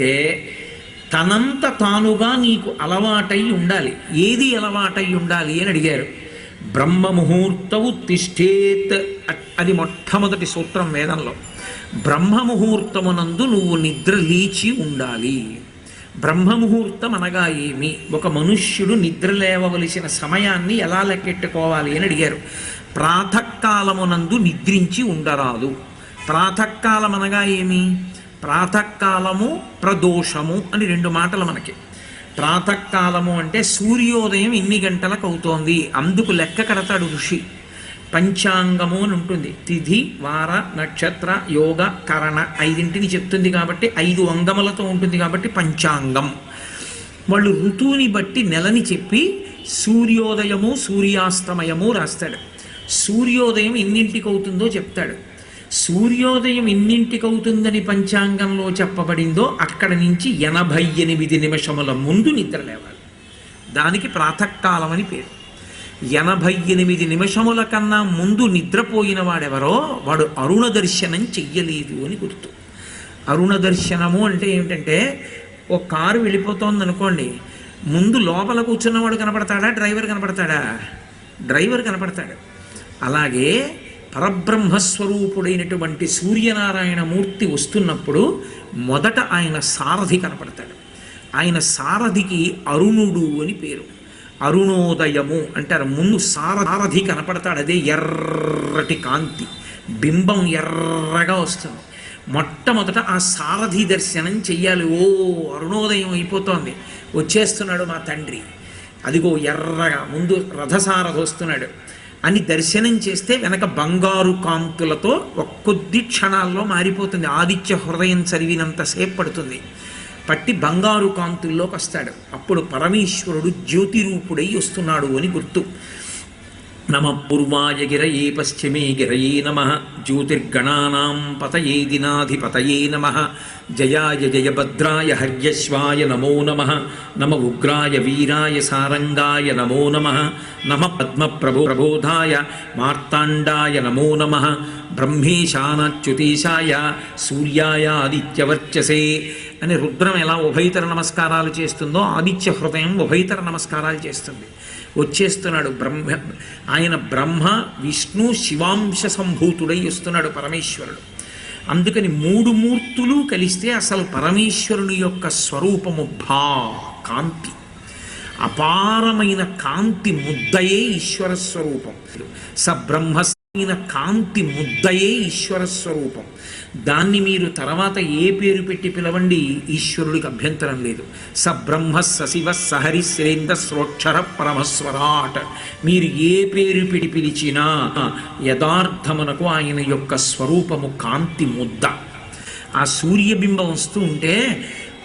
అంటే తనంత తానుగా నీకు అలవాటై ఉండాలి. ఏది అలవాటై ఉండాలి అని అడిగారు. బ్రహ్మ ముహూర్తవు తిష్టేత్ అది మొట్టమొదటి సూత్రం వేదంలో. బ్రహ్మముహూర్తమునందు నువ్వు నిద్ర లేచి ఉండాలి. బ్రహ్మ ముహూర్తం అనగా ఏమి? ఒక మనుష్యుడు నిద్ర లేవవలసిన సమయాన్ని ఎలా లెక్కెట్టుకోవాలి అని అడిగారు. ప్రాతకాలమునందు నిద్రించి ఉండరాదు. ప్రాతకాలం అనగా ఏమి? ప్రాతకాలము ప్రదోషము అని రెండు మాటలు మనకి. ప్రాతకాలము అంటే సూర్యోదయం ఎన్ని గంటలకు అవుతోంది. అందుకు లెక్క కడతాడు ఋషి. పంచాంగము అని ఉంటుంది. తిథి వార నక్షత్ర యోగ కరణ ఐదింటిని చెప్తుంది కాబట్టి ఐదు అంగములతో ఉంటుంది కాబట్టి పంచాంగం. వాళ్ళు ఋతువుని బట్టి నెలని చెప్పి సూర్యోదయము సూర్యాస్తమయము రాస్తాడు. సూర్యోదయం ఎన్నింటికి అవుతుందో చెప్తాడు. సూర్యోదయం ఎన్నింటికి అవుతుందని పంచాంగంలో చెప్పబడిందో అక్కడ నుంచి ఎనభై ఎనిమిది నిమిషముల ముందు నిద్ర లేవాలి. దానికి ప్రాతకాలం అని పేరు. ఎనభై ఎనిమిది నిమిషముల కన్నా ముందు నిద్రపోయిన వాడెవరో వాడు అరుణ దర్శనం చెయ్యలేదు అని గుర్తు. అరుణ దర్శనము అంటే ఏమిటంటే ఓ కారు వెళ్ళిపోతోంది అనుకోండి ముందు లోపల కూర్చున్నవాడు కనపడతాడా? డ్రైవర్ కనపడతాడా? డ్రైవర్ కనపడతాడు. అలాగే పరబ్రహ్మస్వరూపుడైనటువంటి సూర్యనారాయణ మూర్తి వస్తున్నప్పుడు మొదట ఆయన సారథి కనపడతాడు. ఆయన సారథికి అరుణుడు అని పేరు. అరుణోదయము అంటారు. ముందు సారథి కనపడతాడు. అదే ఎర్రటి కాంతి. బింబం ఎర్రగా వస్తుంది. మొట్టమొదట ఆ సారథి దర్శనం చెయ్యాలి. ఓ అరుణోదయం అయిపోతోంది. వచ్చేస్తున్నాడు మా తండ్రి. అదిగో ఎర్రగా ముందు రథసారథి వస్తున్నాడు. అని దర్శనం చేస్తే వెనక బంగారు కాంతులతో కొద్ది క్షణాల్లో మారిపోతుంది. ఆదిత్య హృదయం చదివినంతసేపు పడుతుంది. పట్టి బంగారు కాంతుల్లోకి వస్తాడు. అప్పుడు పరమేశ్వరుడు జ్యోతిరూపుడై వస్తున్నాడు అని గుర్తు. నమ పూర్వాయ గిరయే పశ్చిమే గిరయే నమ జ్యోతిర్గణానాం పతయే దినాధిపతయే నమ జయాయ జయభద్రాయ హర్యశ్వాయ నమో నమ నమ ఉగ్రాయ వీరాయ సారంగాయ నమో నమ నమ పద్మప్రభో ప్రబోధాయ మార్తాండాయ నమో నమ బ్రహ్మేశానచ్యుతీశాయ సూర్యాయ ఆదిత్యవర్చసే అని రుద్రం ఎలా ఉభయతర నమస్కారాలు చేస్తుందో ఆదిత్య హృదయం ఉభయతర నమస్కారాలు చేస్తుంది। వచ్చేస్తున్నాడు బ్రహ్మ ఆయన బ్రహ్మ విష్ణు శివాంశ సంభూతుడై వస్తున్నాడు పరమేశ్వరుడు. అందుకని మూడు మూర్తులు కలిస్తే అసలు పరమేశ్వరుని యొక్క స్వరూపము భా కాంతి. అపారమైన కాంతి ముద్దయే ఈశ్వర స్వరూపం. సబ్రహ్మమైన కాంతి ముద్దయే ఈశ్వర స్వరూపం. దాన్ని మీరు తర్వాత ఏ పేరు పెట్టి పిలవండి ఈశ్వరుడికి అభ్యంతరం లేదు. సబ్రహ్మ సశివ సహరి శ్రేంద స్రోక్షర పరమస్వరాట్. మీరు ఏ పేరు పెట్టి పిలిచినా యథార్థమునకు ఆయన యొక్క స్వరూపము కాంతి ముద్ద. ఆ సూర్యబింబం వస్తూ ఉంటే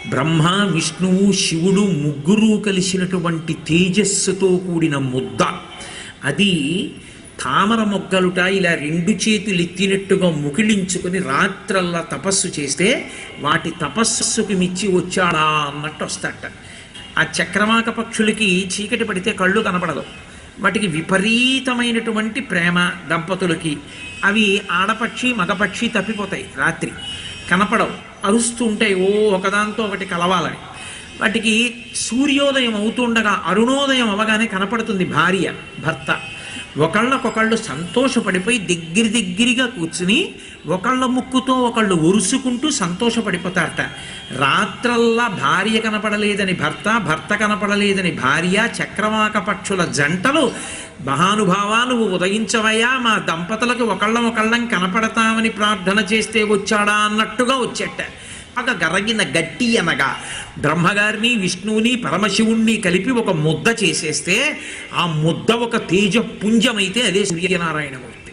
బ్రహ్మ విష్ణువు శివుడు ముగ్గురు కలిసినటువంటి తేజస్సుతో కూడిన ముద్ద. అది తామర మొగ్గలుట ఇలా రెండు చేతులు ఎత్తినట్టుగా ముకిళించుకుని రాత్రల్లా తపస్సు చేస్తే వాటి తపస్సుకి మిచ్చి వచ్చాడా అన్నట్టు వస్తాడట. ఆ చక్రవాక పక్షులకి చీకటి పడితే కళ్ళు కనపడదు. వాటికి విపరీతమైనటువంటి ప్రేమ దంపతులకి అవి ఆడపక్షి మగపక్షి తప్పిపోతాయి రాత్రి. కనపడవు. అరుస్తూ ఉంటాయి. ఓ ఒకదాంతో ఒకటి కలవాలని. వాటికి సూర్యోదయం అవుతుండగా అరుణోదయం అవగానే కనపడుతుంది భార్య భర్త. ఒకళ్ళకొకళ్ళు సంతోషపడిపోయి దగ్గర దగ్గరగా కూర్చుని ఒకళ్ళ ముక్కుతో ఒకళ్ళు ఉరుసుకుంటూ సంతోషపడిపోతారట. రాత్రల్లా భార్య కనపడలేదని భర్త భర్త కనపడలేదని భార్య చక్రవాక పక్షుల జంటలు మహానుభావా నువ్వు ఉదయించవయ్యా మా దంపతులకు ఒకళ్ళం ఒకళ్ళం కనపడతామని ప్రార్థన చేస్తే వచ్చాడా అన్నట్టుగా వచ్చేట. బాగా గరగిన గట్టి అనగా బ్రహ్మగారిని విష్ణువుని పరమశివుణ్ణి కలిపి ఒక ముద్ద చేసేస్తే ఆ ముద్ద ఒక తేజ పుంజమైతే అదే సూర్యనారాయణమూర్తి.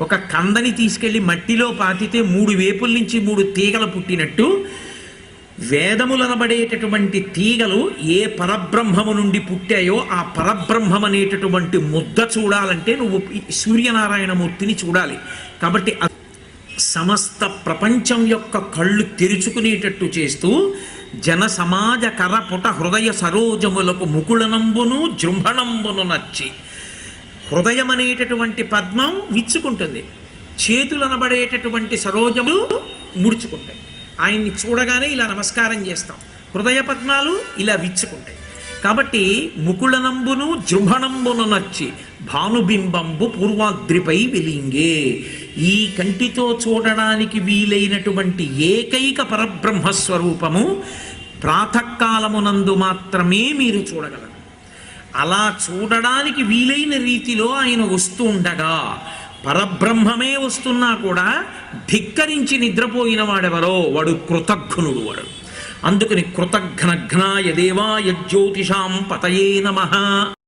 ఒక కందని తీసుకెళ్ళి మట్టిలో పాతితే మూడు వేపుల నుంచి మూడు తీగలు పుట్టినట్టు వేదములనబడేటటువంటి తీగలు ఏ పరబ్రహ్మము నుండి పుట్టాయో ఆ పరబ్రహ్మం అనేటటువంటి ముద్ద చూడాలంటే నువ్వు సూర్యనారాయణమూర్తిని చూడాలి. కాబట్టి అది సమస్త ప్రపంచం యొక్క కళ్ళు తెరుచుకునేటట్టు చేస్తూ జన సమాజ కరపుట హృదయ సరోజములకు ముకుళనంబును జృంభణంబును నచ్చి హృదయం అనేటటువంటి పద్మం విచ్చుకుంటుంది. చేతులు అనబడేటటువంటి సరోజములు ముడుచుకుంటాయి. ఆయన్ని చూడగానే ఇలా నమస్కారం చేస్తాం. హృదయ పద్మాలు ఇలా విచ్చుకుంటాయి. కాబట్టి ముకుళనంబును జృంభణంబును నచ్చి భానుబింబంబు పూర్వాద్రిపై వెలింగే. ఈ కంటితో చూడడానికి వీలైనటువంటి ఏకైక పరబ్రహ్మస్వరూపము ప్రాతకాలమునందు మాత్రమే మీరు చూడగలరు. అలా చూడడానికి వీలైన రీతిలో ఆయన వస్తూ ఉండగా పరబ్రహ్మమే వస్తున్నా కూడా ధిక్కరించి నిద్రపోయిన వాడెవరో వాడు కృతఘ్నుడు వాడు. అందుకని కృతఘ్నఘ్నాయ దేవాయ జ్యోతిషాం పతయే నమ.